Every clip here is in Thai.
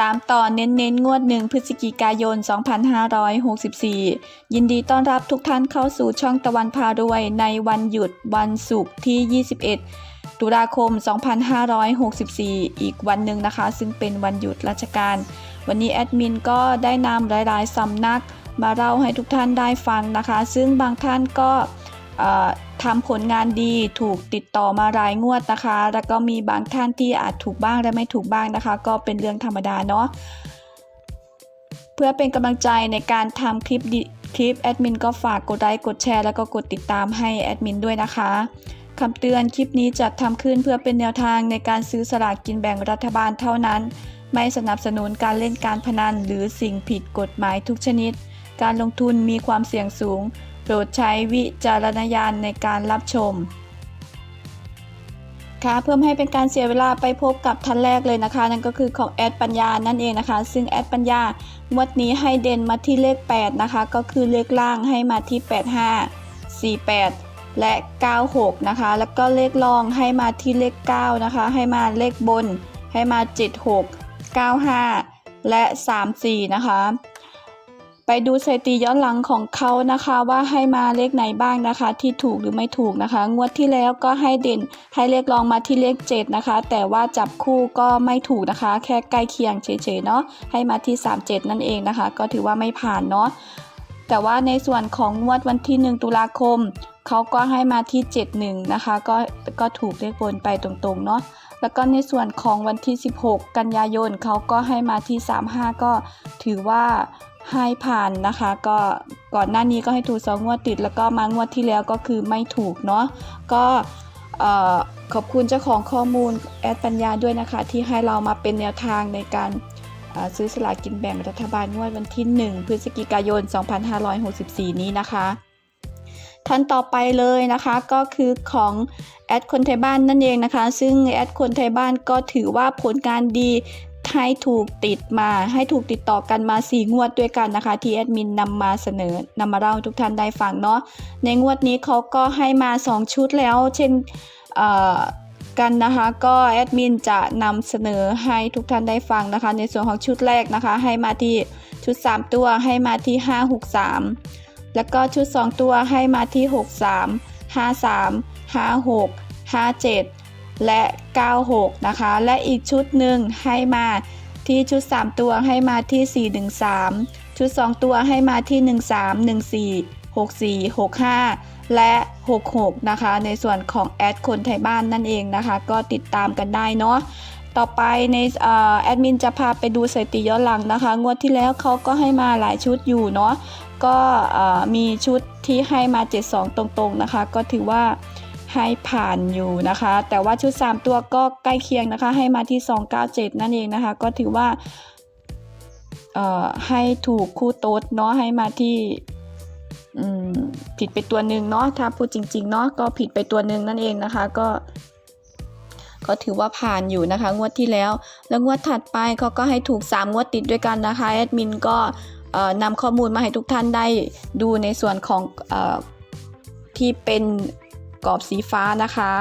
ตามต่อเน้นๆงวดหนึ่งพฤศจิกายน 2564 ยินดีต้อนรับทุกท่านเข้าสู่ช่องตะวันพารวยในวันหยุดวันศุกร์ที่ 21 ตุลาคม 2564 อีกวันหนึ่งนะคะ ซึ่งเป็นวันหยุดราชการ วันนี้แอดมินก็ได้นำหลายๆสำนักมาเล่าให้ทุกท่านได้ฟังนะคะ ซึ่งบางท่านก็ ทำผลงานดีถูกติดต่อมารายงวดนะคะ แล้วก็มีบางท่านที่อาจถูกบ้างและไม่ถูกบ้างนะคะ ก็เป็นเรื่องธรรมดาเนาะเพื่อเป็นกำลังใจในการทำคลิปคลิปแอดมินก็ฝากกดไลค์กดแชร์แล้วก็กดติดตามให้แอดมินด้วยนะคะคำเตือนคลิปนี้จัดทำขึ้นเพื่อเป็นแนวทางในการซื้อสลากกินแบ่งรัฐบาลเท่านั้น ไม่สนับสนุนการเล่นการพนันหรือสิ่งผิดกฎหมายทุกชนิด การลงทุนมีความเสี่ยงสูง โปรดใช้วิจารณญาณในการรับชม ค่ะเพื่อไม่ให้เป็นการเสียเวลาไปพบกับท่านแรกเลยนะคะ นั่นก็คือของแอดปัญญานั่นเองนะคะ ซึ่งแอดปัญญางวดนี้ให้เด่นมาที่เลข 8 นะคะ ก็คือเลขล่างให้มาที่ 85 48 และ 96 นะคะ แล้วก็เลขรองให้มาที่เลข 9 นะคะ ให้มาเลขบนให้มา 76 95 และ 34 นะคะ ไปดูสถิติย้อนหลังของเขานะคะว่าให้มาเลขไหนบ้างนะคะ ที่ถูกหรือไม่ถูกนะคะ งวดที่แล้วก็ให้เด่นให้เลขรองมาที่เลข 7 นะคะ แต่ว่าจับคู่ก็ไม่ถูกนะคะ แค่ใกล้เคียงเฉยๆเนาะให้มาที่ 37 นั่นเองนะคะ ก็ถือว่าไม่ผ่านเนาะแต่ว่าในส่วนของงวดวันที่ 1 ตุลาคมเขาก็ให้มาที่ 71 นะคะ ก็ก็ถูกเลขบนไปตรงๆเนาะแล้วก็ในส่วนของวันที่ 16 กันยายนเขาก็ให้มาที่ 35 ก็ถือว่า ให้ผ่านนะคะ ก็ก่อนหน้านี้ก็ให้ถูกสองงวดติด แล้วก็มางวดที่แล้วก็คือไม่ถูกเนาะก็ขอบคุณเจ้าของข้อมูลแอดปัญญาด้วยนะคะ ที่ให้เรามาเป็นแนวทางในการซื้อสลากกินแบ่งรัฐบาลงวดวันที่ 1 พฤศจิกายน 2564 นี้นะคะท่านต่อไปเลยนะคะก็คือของแอดคนไทยบ้านนั่นเองนะคะ ซึ่งแอดคนไทยบ้านก็ถือว่าผลงานดี ให้ถูกติดมาให้ถูกติดต่อกันมา 4 งวดด้วยกันนะคะ ที่แอดมินนำมาเสนอนำมาเล่าทุกท่านได้ฟังเนาะในงวดนี้เขาก็ให้มา 2 ชุดแล้ว เช่นกันนะคะก็แอดมินจะนำเสนอให้ทุกท่านได้ฟังนะคะ ในส่วนของชุดแรกนะคะ ให้มาที่ชุด 3 ตัวให้มาที่ 563 แล้วก็ชุด 2 ตัวให้มาที่ 63 53 56 57 และ 96 นะคะ และอีกชุดหนึ่งให้มาที่ชุด 3 ตัวให้มาที่ 413 ชุด 2 ตัวให้มาที่ 13 14 64 65 และ 66 นะคะ ในส่วนของแอดคนไทยบ้านนั่นเองนะคะ ก็ติดตามกันได้เนาะต่อไปในแอดมินจะพาไปดูสถิติย้อนหลังนะคะ งวดที่แล้วเขาก็ให้มาหลายชุดอยู่เนาะก็มีชุดที่ให้มา 72 ตรงๆนะคะ ก็ถือว่า ให้ผ่านอยู่นะคะ แต่ว่าชุด 3 ตัวก็ใกล้เคียงนะคะ ให้มาที่ 297 นั่นเองนะคะ ก็ถือว่าเอ่อให้ถูกคู่โต๊ดเนาะให้มาที่ผิดไปตัวหนึ่งเนาะถ้าพูดจริงๆเนาะก็ผิดไปตัวหนึ่งนั่นเองนะคะก็ก็ถือว่าผ่านอยู่นะคะ งวดที่แล้ว แล้วงวดถัดไปเขาก็ให้ถูก 3 งวดติดด้วยกันนะคะแอดมินก็เอ่อนำข้อมูลมาให้ทุกท่านได้ดูในส่วนของเอ่อที่เป็น กรอบสีฟ้านะคะ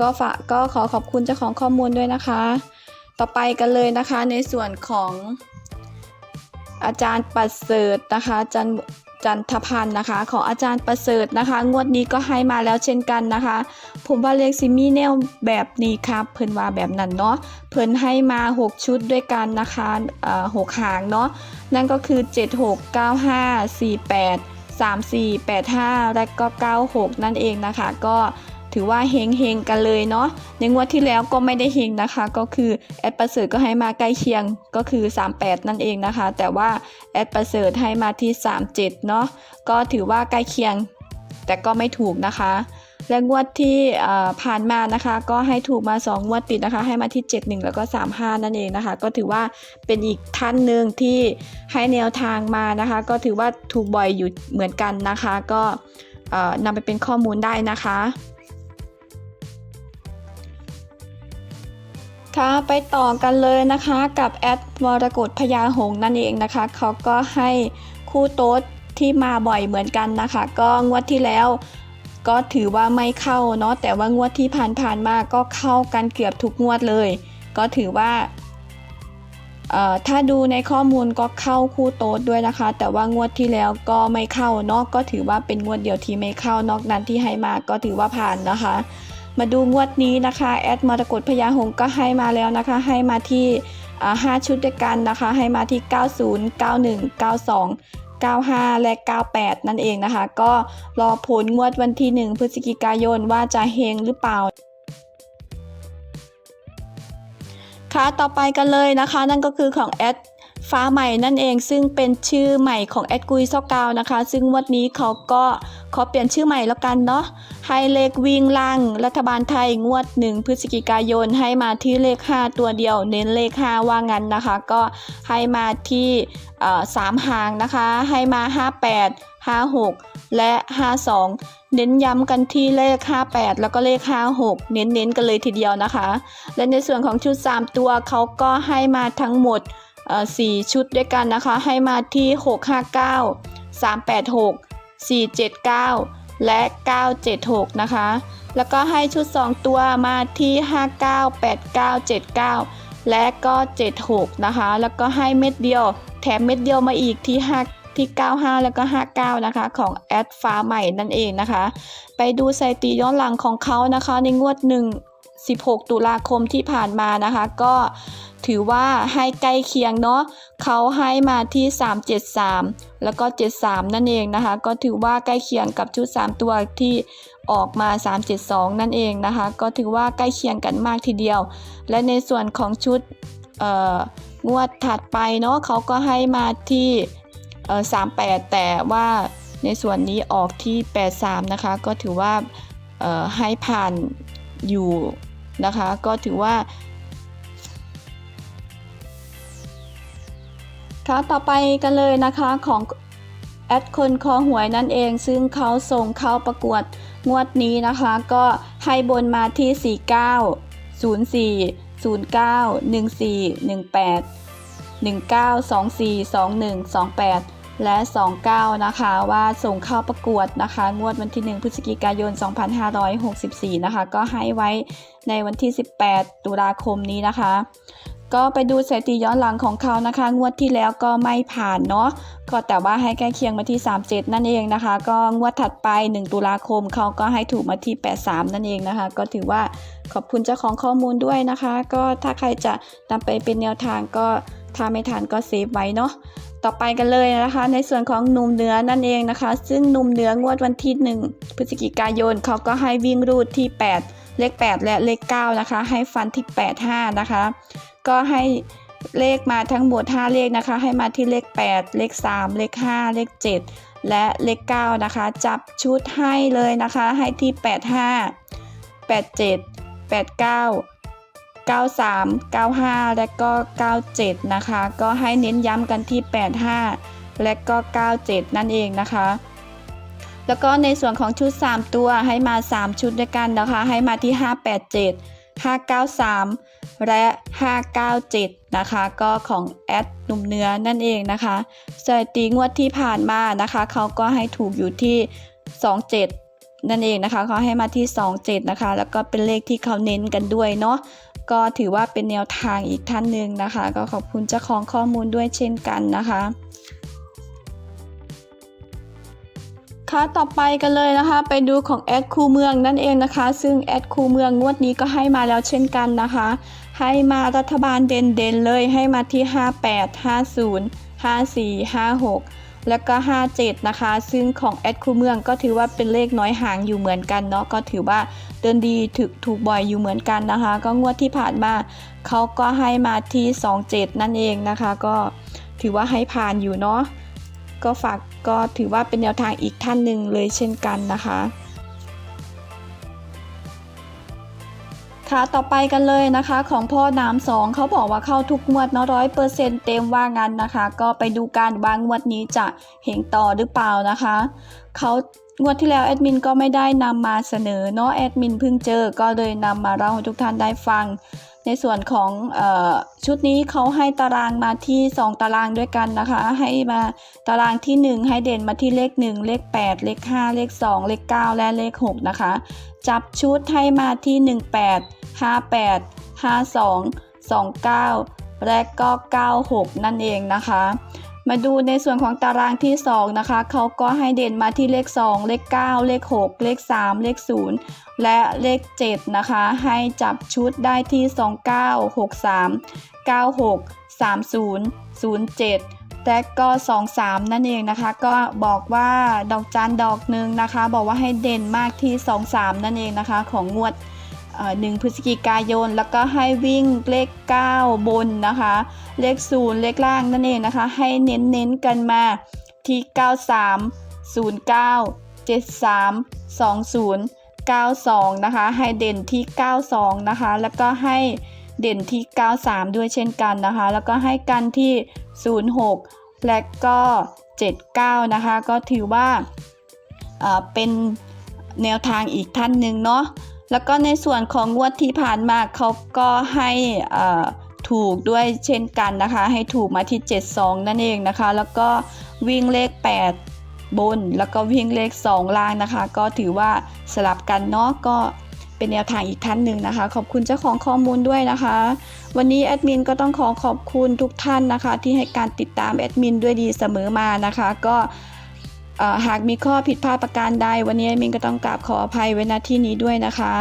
ก็ฝากก็ขอขอบคุณเจ้าของข้อมูลด้วยนะคะ ต่อไปกันเลยนะคะในส่วนของอาจารย์ประเสริฐนะคะจารย์จันทพันธ์นะคะ ของอาจารย์ประเสริฐนะคะ งวดนี้ก็ให้มาแล้วเช่นกันนะคะ ผมว่าเลขซิมี่แนวแบบนี้ครับเพิ่นว่าแบบนั้นเนาะเพิ่นให้มา 6 ชุดด้วยกันนะคะหกหางเนาะนั่นก็คือ 7 6 9 5 4 8 3 4 8 5 และก็ 96 นั่นเองนะคะ ก็ถือว่าเฮงเฮงๆกันเลยเนาะในงวดที่แล้วก็ไม่ได้เฮงนะคะ ก็คือแอดประเสริฐก็ให้มาใกล้เคียงก็คือ 38 นั่นเองนะคะ แต่ว่าแอดประเสริฐให้มาที่ 37 เนาะก็ถือว่าใกล้เคียง แต่ก็ไม่ถูกนะคะ และงวดที่ผ่านมานะคะ ก็ให้ถูกมา 2 งวดติดนะคะ ให้มาที่ 71 แล้วก็ 35 นั่นเองนะคะ ก็ถือว่าเป็นอีกท่านหนึ่งที่ให้แนวทางมานะคะ ก็ถือว่าถูกบ่อยอยู่เหมือนกันนะคะ ก็นำไปเป็นข้อมูลได้นะคะค่ะไปต่อกันเลยนะคะกับแอดมรกตพญาหงนั่นเองนะคะเขาก็ให้คู่โต๊ดที่มาบ่อยเหมือนกันนะคะ ก็งวดที่แล้ว ก็ถือว่าไม่เข้าเนาะแต่ว่างวดที่ผ่านๆมาก็เข้ากันเกือบทุกงวดเลย ก็ถือว่าถ้าดูในข้อมูลก็เข้าคู่โต๊ดด้วยนะคะ แต่ว่างวดที่แล้วก็ไม่เข้าเนอกก็ถือว่าเป็นงวดเดียวที่ไม่เข้านอกนั้นที่ให้มาก็ถือว่าผ่านนะคะ มาดูงวดนี้นะคะแอดมรกตพญาหงก็ให้มาแล้วนะคะ ให้มาที่อ่า5ชุดด้วยกันนะคะ ให้มาที่ 90 91 92 95 และ 98 นั่นเองนะคะ ก็รอผลงวดวันที่ 1 พฤศจิกายนว่าจะเฮงหรือเปล่าค่ะต่อไปกันเลยนะคะ นั่นก็คือของแอด ฟ้าใหม่นั่นเองซึ่งเป็นชื่อใหม่ของแอดกุยซอกาวนะคะ ซึ่งงวันนี้เขาก็ขอเปลี่ยนชื่อใหม่แล้วกันเนาะให้เลขวิ่งล่างรัฐบาลไทยงวด 1 พฤศจิกายนให้มาที่เลข 5 ตัวเดียว เน้นเลข 5 ว่างั้นนะคะ ก็ให้มาที่สามหางนะคะ ให้มา 58 56 และ 52 เน้นย้ำกันที่เลข 58 แล้วก็เลข 56 เน้นๆกันเลยทีเดียวนะคะ และในส่วนของชุด 3 ตัวเขาก็ให้มาทั้งหมด 4 ชุดด้วยกันนะคะ ให้มาที่ 659 386 479 และ 976 นะคะ แล้วก็ให้ชุด 2 ตัวมาที่ 59 89 79 และก็ 76 นะคะ แล้วก็ให้เม็ดเดียว แถมเม็ดเดียวมาอีกที่ 5ที่ 95 แล้วก็ 59 นะคะ ของแอดฟ้าใหม่นั่นเองนะคะ ไปดูสถิติย้อนหลังของเขานะคะ ในงวด 1 16 ตุลาคมที่ผ่านมานะคะ ก็ถือว่าให้ใกล้เคียงเนาะเขาให้มาที่ 373 แล้วก็ 73 นั่นเองนะคะ ก็ถือว่าใกล้เคียงกับชุด 3 ตัวที่ออกมา 372 นั่นเองนะคะ ก็ถือว่าใกล้เคียงกันมากทีเดียว และในส่วนของชุดงวดถัดไปเนาะเขาก็ให้มาที่38 แต่ว่าในส่วนนี้ออกที่ 83 นะคะ ก็ถือว่าให้ผ่านอยู่ นะคะ ก็ถือว่าค่ะต่อไปกันเลยนะคะของแอดคนคอหวยนั่นเอง ซึ่งเขาส่งเข้าประกวดงวดนี้นะคะ ก็ให้บนมาที่ 49 04 09 14 18 19 24 21 28 และ 29 นะคะ ว่าส่งเข้าประกวดนะคะ งวดวันที่ 1 พฤศจิกายน 2564 นะคะ ก็ให้ไว้ในวันที่ 18 ตุลาคมนี้นะคะ ก็ไปดูสถิติย้อนหลังของเขานะคะ งวดที่แล้วก็ไม่ผ่านเนาะ ก็แต่ว่าให้ใกล้เคียงมาที่ 37 นั่นเองนะคะ ก็งวดถัดไป 1 ตุลาคมเขาก็ให้ถูกมาที่ 83 นั่นเองนะคะ ก็ถือว่าขอบคุณเจ้าของข้อมูลด้วยนะคะ ก็ถ้าใครจะนำไปเป็นแนวทางก็ถ้าไม่ทันก็เซฟไว้เนาะ ต่อไปกันเลยนะคะ ในส่วนของหนุ่มเหนือนั่นเองนะคะ ซึ่งหนุ่มเหนืองวดวันที่ 1 พฤศจิกายนเขาก็ให้วิ่งรูดที่ 8 เลข 8 และเลข 9 นะคะ ให้ฟันที่ 85 นะคะ ก็ให้เลขมาทั้งหมด 5 เลขนะคะ ให้มาที่เลข 8 เลข 3 เลข 5 เลข 7 และเลข 9 นะคะ จับชุดให้เลยนะคะ ให้ที่ 85 87 89 93 95 และก็ 97 นะคะ ก็ให้เน้นย้ำกันที่ 85 และก็ 97 นั่นเองนะคะ แล้วก็ในส่วนของชุด 3 ตัวให้มา 3 ชุดด้วยกันนะคะ ให้มาที่ 587 593 และ 597 นะคะ ก็ของแอดหนุ่มเนื้อนั่นเองนะคะสถิติงวดที่ผ่านมานะคะ เขาก็ให้ถูกอยู่ที่ 27 นั่นเองนะคะ เขาให้มาที่ 27 นะคะ แล้วก็เป็นเลขที่เขาเน้นกันด้วยเนาะ ก็ถือว่าเป็นแนวทางอีกท่านหนึ่งนะคะ ก็ขอบคุณเจ้าของข้อมูลด้วยเช่นกันนะคะค่ะต่อไปกันเลยนะคะ ไปดูของแอดคูเมืองนั่นเองนะคะ ซึ่งแอดคูเมืองงวดนี้ก็ให้มาแล้วเช่นกันนะคะ ให้มารัฐบาลเด่นๆเลยให้มาที่ 58 50 54 56 แล้วก็ 57 นะคะ ซึ่งของแอดคูเมืองก็ถือว่าเป็นเลขน้อยห่างอยู่เหมือนกันเนาะก็ถือว่าเดินดีถึกถูกบ่อยอยู่เหมือนกันนะคะ ก็งวดที่ผ่านมาเขาก็ให้มาที่ 27 นั่นเองนะคะ ก็ถือว่าให้ผ่านอยู่เนาะก็ฝากก็ถือว่าเป็นแนวทางอีกท่านหนึ่งเลยเช่นกันนะคะ ค่ะต่อไปกันเลยนะคะของพ่อน้ำสองเขาบอกว่าเข้าทุกงวดเนาะร้อยเปอร์เซ็นต์เต็มว่างั้นนะคะ ก็ไปดูการว่างวดนี้จะเห็นต่อหรือเปล่านะคะเขางวดที่แล้วแอดมินก็ไม่ได้นำมาเสนอเนาะแอดมินเพิ่งเจอก็เลยนำมาเล่าให้ทุกท่านได้ฟัง ในส่วนของอชุดนี้เขาให้ตารางมาที่ 2 ตารางด้วยกันนะคะ ให้มาตารางที่ 1 ให้เด่นมาที่เลข 1 เลข 8 เลข 5 เลข 2 เลข 9 และเลข 6 นะคะ จับชุดให้มาที่ 18 58 52 29 และก็ 96 นั่นเองนะคะ มาดูในส่วนของตารางที่ 2 นะคะ เขาก็ให้เด่นมาที่เลข 2 เลข 9 เลข 6 เลข 3 เลข 0 และเลข 7 นะคะ ให้จับชุดได้ที่ 29 63 96 30 07 และก็ 23 นั่นเองนะคะ ก็บอกว่าดอกจันดอกหนึ่งนะคะ บอกว่าให้เด่นมากที่ 23 นั่นเองนะคะ ของงวด 1พฤศจิกายน แล้วก็ให้วิ่งเลข 9 บนนะคะ เลข 0 เลขล่างนั่นเองนะคะ ให้เน้นเน้นๆกันมาที่ 93 09 73 20 92 นะคะ ให้เด่นที่ 92 นะคะ แล้วก็ให้เด่นที่ 93 ด้วยเช่นกันนะคะ แล้วก็ให้กันที่ 06 และก็ 79 นะคะ ก็ถือว่าเป็นแนวทางอีกท่านหนึ่งเนาะ แล้วก็ในส่วนของงวดที่ผ่านมาเขาก็ให้ถูกด้วยเช่นกันนะคะ ให้ถูกมาที่ 72 นั่นเองนะคะ แล้วก็วิ่งเลข 8 บน แล้วก็วิ่งเลข 2 ล่างนะคะ ก็ถือว่าสลับกันเนาะก็เป็นแนวทางอีกท่านหนึ่งนะคะ ขอบคุณเจ้าของข้อมูลด้วยนะคะ วันนี้แอดมินก็ต้องขอขอบคุณทุกท่านนะคะ ที่ให้การติดตามแอดมินด้วยดีเสมอมานะคะ ก็ หากมีข้อผิดพลาดประการใด วันนี้แอดมินก็ต้องกราบขออภัยไว้ณที่นี้ด้วยนะคะ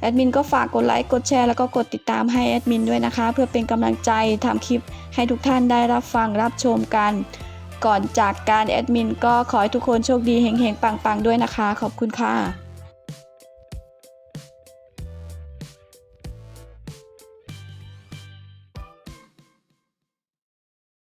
แอดมินก็ฝากกดไลค์กดแชร์แล้วก็กดติดตามให้แอดมินด้วยนะคะ เพื่อเป็นกำลังใจทำคลิปให้ทุกท่านได้รับฟังรับชมกัน ก่อนจากการแอดมินก็ขอให้ทุกคนโชคดีเฮงๆปังๆด้วยนะคะ ขอบคุณค่ะ